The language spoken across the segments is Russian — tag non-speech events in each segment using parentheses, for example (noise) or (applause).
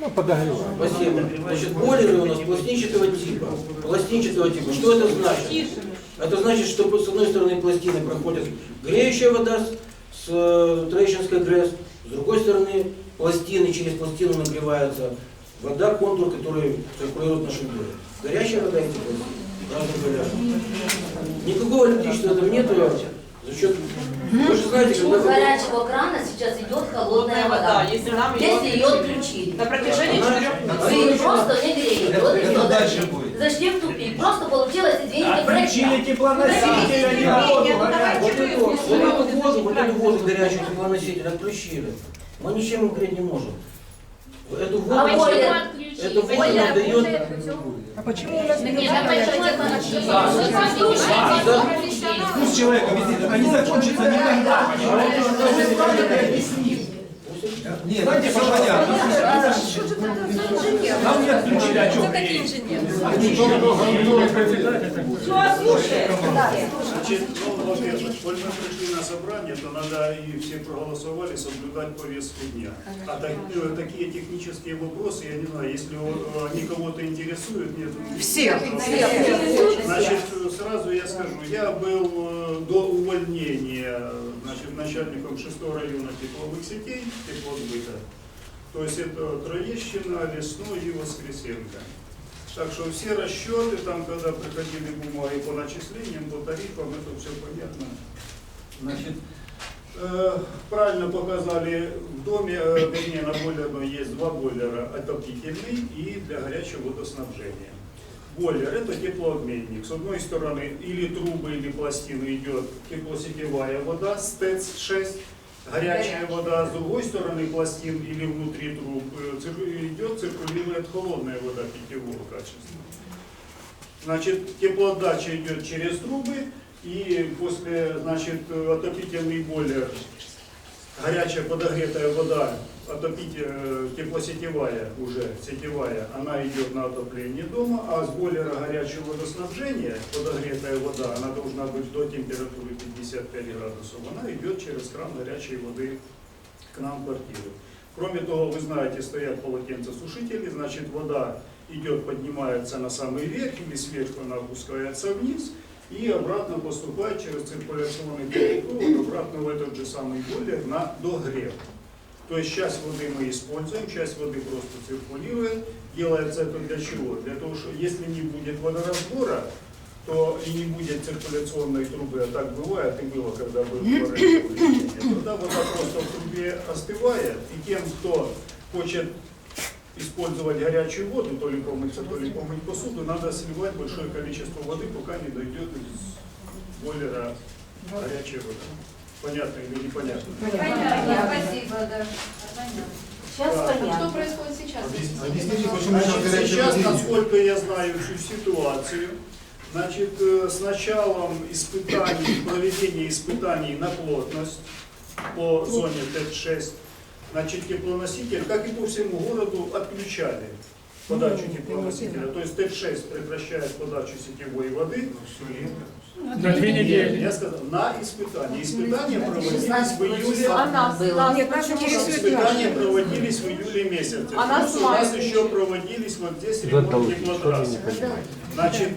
Ну, подогреваем. Спасибо. Значит, бойлеры у нас пластинчатого типа. Пластинчатого типа. Что это значит? Это значит, что с одной стороны пластины проходит греющая вода с, э, Трещинской ГРЭС, с другой стороны пластины, через пластину нагревается вода, контур, который циркулирует в нашем. Горячая вода эти пластины. Никакого электричества там нету. За счет... Вы же знаете, Почему когда... с горячего крана сейчас идет холодная вода? если нам Если ее отключили. на протяжении четырех Вы просто не греете. Вот и Это все. дальше будет. Зашли в тупик. Просто получилось, извините, Отключили брать. теплоноситель, а не воду. ну, горячую. Вот эту, вот эту воду, вот эту воду горячую теплоноситель отключили. Мы ничем им греть не можем. Эту воду, А эту воду нам дает... А почему у нас не а Пусть человека везде, они закончатся никогда, понимаете? Ты объяснил. Нет, давайте все понятно. Нам не отключили, о чем Ну, а слушай, Значит, ну, во-первых, коль мы пришли на собрание, то надо и все проголосовали соблюдать повестку дня. А так- э, такие технические вопросы, я не знаю, если э, они кого-то интересуют, нет. Всех, Значит, сразу я скажу, я был э, до увольнения значит, начальником 6 района тепловых сетей, теплосбыта. То есть это Троещина, Лесной и Воскресенка. Так что все расчеты, там, когда приходили бумаги по начислениям, по тарифам, это все понятно. Значит, э, правильно показали в доме, э, вернее, на бойлерной есть два бойлера, отопительный и для горячего водоснабжения. Бойлер – это теплообменник. С одной стороны, или трубы, или пластины идет теплосетевая вода, СТЭЦ-6, горячая вода, с другой стороны пластин или внутри труб идет, циркулирует холодная вода питьевого качества. Значит, теплоотдача идет через трубы, и после, значит, отопительный бойлер, горячая подогретая вода, отопить, э, теплосетевая уже, сетевая, она идет на отопление дома, а с бойлера горячего водоснабжения, подогретая вода, она должна быть до температуры 55 градусов, она идет через кран горячей воды к нам в квартиру. Кроме того, вы знаете, стоят полотенцесушители, значит, вода идет, поднимается на самый верх или сверху она опускается вниз и обратно поступает через циркуляционный переход обратно в этот же самый бойлер на догрев. То есть часть воды мы используем, часть воды просто циркулирует. Делается это для чего? Для того, что если не будет водоразбора, то и не будет циркуляционной трубы, а так бывает и было, когда был тогда вода просто в трубе остывает, и тем, кто хочет использовать горячую воду, то ли помыться, то ли помыть посуду, надо сливать большое количество воды, пока не дойдет из бойлера горячая вода. Понятно или непонятно? Спасибо, да. Сейчас Да. понятно. Что происходит сейчас? Объясните, почему сейчас Значит, сейчас, насколько я знаю всю ситуацию, значит, э, с началом испытаний, проведения испытаний на плотность по зоне ТЭТ-6, значит, теплоноситель, как и по всему городу, отключали подачу теплоносителя. То есть ТЭТ-6 прекращает подачу сетевой воды. На две недели. Я сказал, на испытания. Испытания проводились в 16 июле. А было. нас Нет, нас Испытания проводились в июле месяце. А нас Плюс у нас еще проводились вот здесь ремонт теплотрассы. Значит,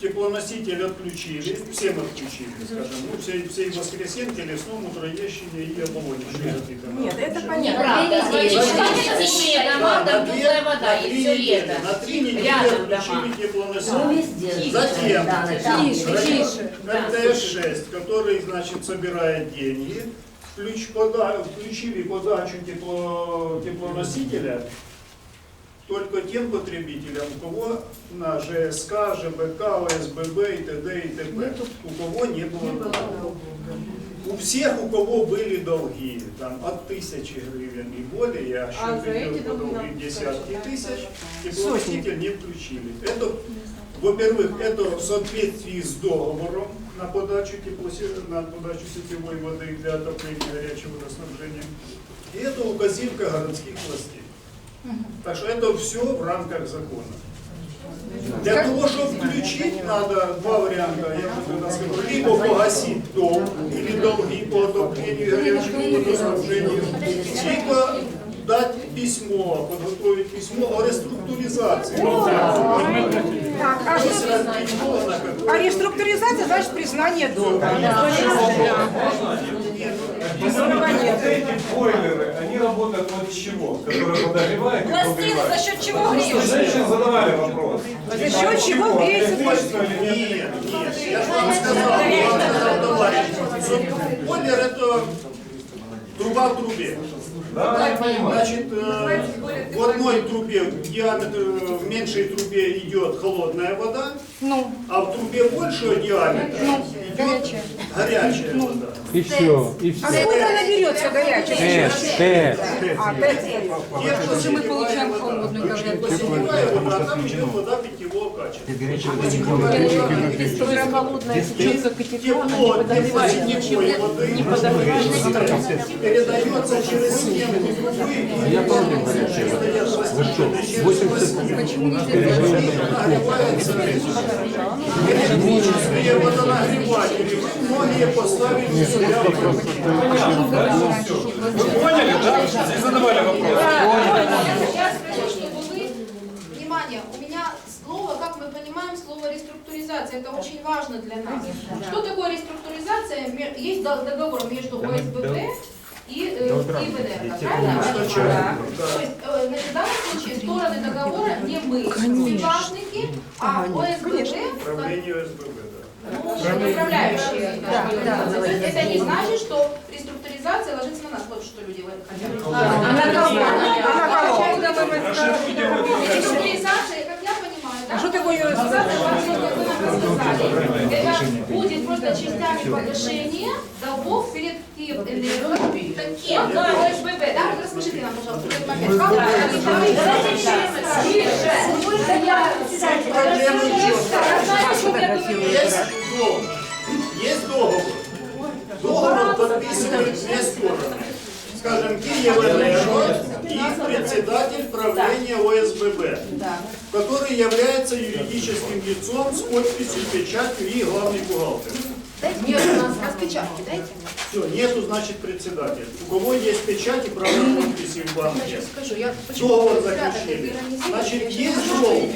теплоноситель отключили, всем отключили, скажем, ну, всей, всей Воскресенке, Лесному, Троещине и Оболоне. Нет, это понятно. на две недели. Чистые дома, там теплая вода, и все лето. На три недели Рядом отключили. Ну, теплоноситель. везде. Затем, Да, там. Тише, тише. РТС-6, который, значит, собирает деньги, включ- пода- включили подачу тепло, теплоносителя только тем потребителям, у кого на ЖСК, ЖБК, ОСББ и т.д. и т.п. У кого не было долгов. У всех, у кого были долги, там, от тысячи гривен и более, а А счет за эти идет по долги долги нам десятки скажут, тысяч, да, теплоноситель не включили. Это, во-первых, это в соответствии с договором на подачу, теплосе- на подачу сетевой воды для отопления горячего водоснабжения. И это указивка городских властей. Так что это все в рамках закона. Для того, чтобы включить, надо два варианта, я уже тогда скажу, либо погасить долг или долги по отоплению горячему водоснабжению, либо дать письмо, подготовить письмо о реструктуризации. Так, а, а реструктуризация значит признание долга. Эти бойлеры, они работают от чего? Которые (coughs) подогревают и Пластины подогревают. за счет чего Потому что греются? женщины задавали вопрос. За счет чего или нет? Нет, нет, я же вам сказал, я вам сказал, товарищ, что бойлер это труба в трубе. Да, я понимаю. Значит, э, в одной трубе, в диаметре, в меньшей трубе идет холодная вода, Ну, а в трубе большего диаметра идет горячая. горячая вода. И все, и а сколько она берется горячая? Тест, А, тест. Те, кто мы получаем холодную, вода, а там идет вода питьевого качества. Тепло питьевой воды передается через стенку трубы. Я помню Электрические водонагреватели. Вы многие поставили себя в? Всё. Вы поняли, да? И задавали вопрос. Я скажу, чтобы вы... Внимание, у меня слово, как мы понимаем, слово реструктуризация, это очень важно для нас. Что такое реструктуризация? Есть до- договор между ОСББ и э, Киевэнерго, правильно? То есть, э, в данном случае стороны договора не мы, важники, а ОСББ, да. ну. То есть Это не значит, что реструктуризация ложится на нас. Вот что люди хотят. А на? А на? Реструктуризация, как я понимаю, да? А что такое Реструктуризация, будет просто частями погашения долгов перед Киевэнерго. Есть договор. Договор подписывают две стороны. Скажем, Киевэнерго и председатель правления ОСББ, который является юридическим лицом с подписью, печатью и главный бухгалтер. Нет, у нас распечатки, дайте. Все, нету, значит, председатель. У кого есть печать и право подписи в банке? Скажу, я почему Договор заключили. Значит, есть долг.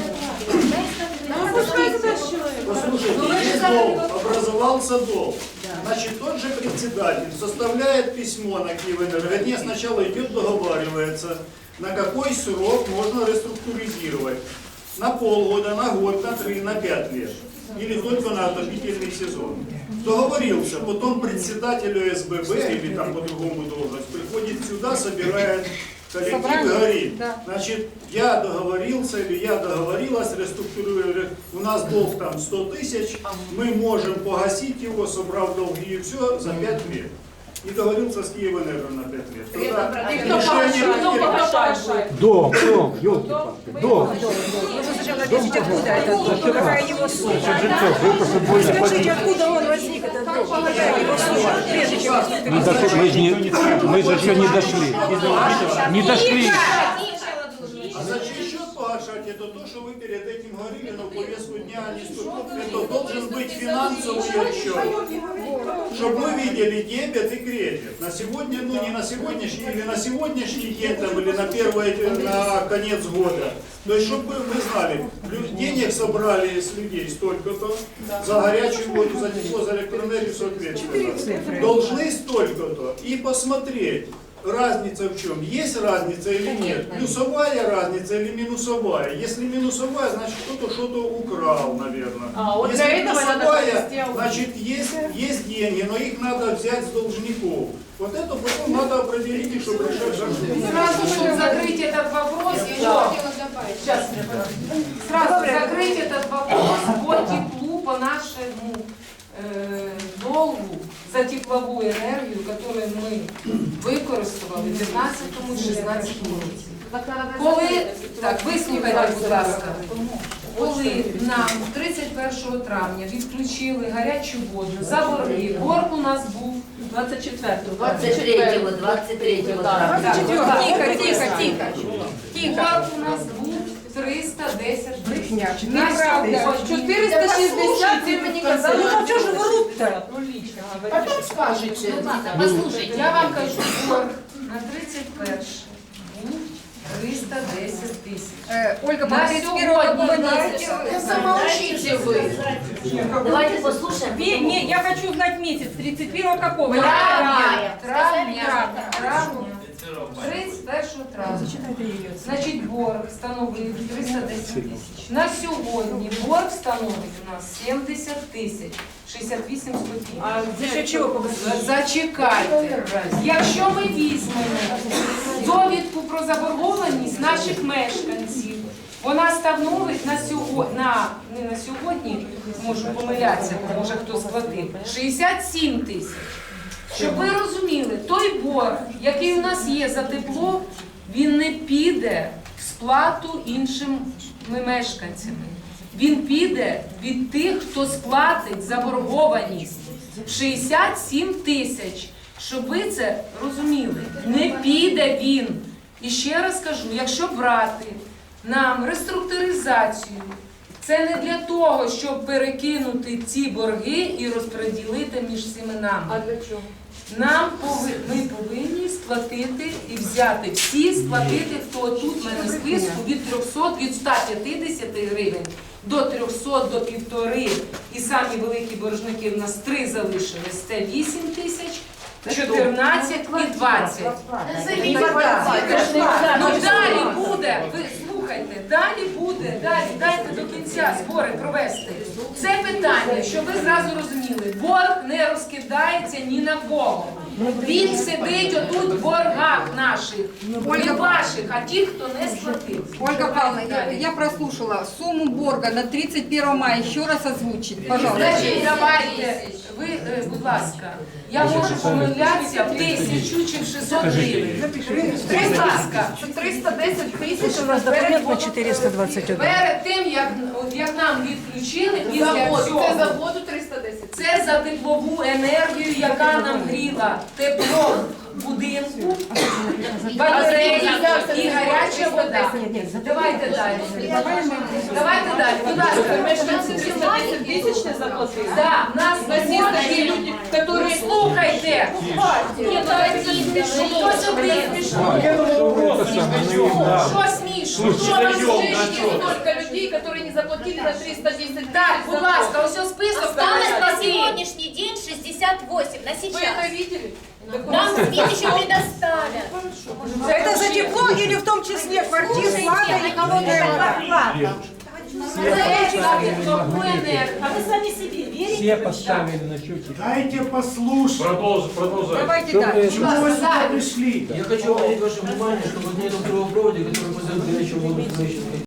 Послушайте, Ну, вы же есть долг, образовался долг. Значит, тот же председатель составляет письмо на Киевэнерго. Вернее, сначала идет, договаривается, на какой срок можно реструктуризировать. На полгода, на год, на три, на пять лет. Или только на отопительный сезон. Договорился, потом председатель ОСББ или там по-другому должность приходит сюда, собирает коллектив и говорит, значит, я договорился или я договорилась, реструктурирую, у нас долг там 100 тысяч, мы можем погасить его, собрав долги и все за 5 лет. И договорился с Киевэнерго на 5 лет. Тогда решение будет- дом, дом, елки-палки, дом. Сначала объяснить, откуда этот дом, какая его сумма. Скажите, откуда он возник, этот дом, какая его сумма, прежде чем Не дошли, мы, же не, мы же еще не дошли. Не дошли. А за чей счет погашать? Это то, что вы перед этим говорили, но повестку дня не столько. Это должен быть финансовый отчет. Чтобы мы видели дебет и кредит. На сегодня, ну не на сегодняшний, или на сегодняшний день, там, или на первое, на конец года. То есть, чтобы мы знали, денег собрали с людей столько-то, за горячую воду, за тепло, за электроэнергию, соответственно. Должны столько-то. И посмотреть, разница в чем. Есть разница или нет? Плюсовая разница или минусовая? Если минусовая, значит кто-то что-то украл, наверное. А, вот Если для этого надо плюсовая, значит есть, есть деньги, но их надо взять с должников. Вот это потом надо определить, чтобы решать задачу. Сразу, чтобы закрыть этот вопрос, Я еще да. хотела добавить. Сейчас, сразу закрыть этот вопрос по теплу, по нашему за теплову енергію, яку ми використовували в 15-16 році. Коли, так, вислухайте, будь ласка, коли нам 31 травня відключили гарячу воду за борги, борг у нас був 24-го. 23-го, 23-го. Так, Тихо, так. тихо, тихо, тихо. Тихо. Борг у нас був 310 Брехня. На Неправда. сьогодні 460 ти мені казали. Ну, а что же врут-то? Потім скажете. Послушайте. Я вам кажу, борг на 31 був 310 тисяч. Э, Ольга, На по 31 какого сегодня месяца? Замолчите вы. Давайте послушаем. Не, не, я хочу знать месяц. 31 какого? Травня, Травня. Травня, травня, 31 травня. Значить, борг становив 310 тисяч. На сьогодні борг становить у нас 70 тисяч, 68 копійок. А за чего погасили? Зачекайте. Якщо ми візьмемо довідку про заборгованість наших мешканців, вона становить на сьогодні, на, не на сьогодні, можу помилятися, бо може хто сплатив, 67 тисяч. Щоб ви розуміли, той борг, який у нас є за тепло, він не піде в сплату іншим мешканцями. Він піде від тих, хто сплатить заборгованість 67 тисяч. Щоб ви це розуміли, не піде він. І ще раз кажу, якщо брати нам реструктуризацію, це не для того, щоб перекинути ці борги і розподілити між всіми нами. А для чого? Нам пови... ми повинні сплатити і взяти всі сплатити, хто тут в мене списку від 300, від 150 гривень до 300, до півтори. І самі великі боржники в нас три залишились. Це 8 тисяч, 14 і 20. Ну далі буде, ви слухайте, далі буде, далі, до кінця збори провести. Це питання, щоб ви зразу розуміли, борг не розкидається ні на кого. Він сидить отут в боргах наших, не ваших, а ті, хто не сплатив. Ольга Павловна, я, я прослушала. Сумму борга на 31 мая еще раз озвучить, пожалуйста. Значить, давайте, ви, е, будь ласка, я можу помилятися в тисячу чи в 600 гривень. Будь ласка, 310 тисяч У вас документ на 421. Перед тим, як, от як нам відключили, після завод. Це цього, заводу 310. це за теплову енергію, яка нам гріла тепло в будинку, батареї і гаряча вода. Давайте далі. Давайте далі. Будь ласка, мешканці 310 тысяч не заплатили. Да, нас сьогодні люди, які слухайте. Нет, давайте Що один? Що смішно? Що вам смішно? Столько людей, которые не заплатили на 310 Так, будь ласка, ось ось список. Осталось на давайте. сегодняшний день 68 на Вы это сейчас. видели? Нам СМИ еще предоставят. Это за тепло или в том числе квартиры, плата и холодная вода? Теплову енергію. А вы сами себе верите? Все поставили на счетчик. Дайте послушать. Продолжим, продолжаем. Давайте дальше. Чего вы сюда пришли? Я хочу обратить ваше внимание, что вот на этом трубопроводе, который мы горячую воду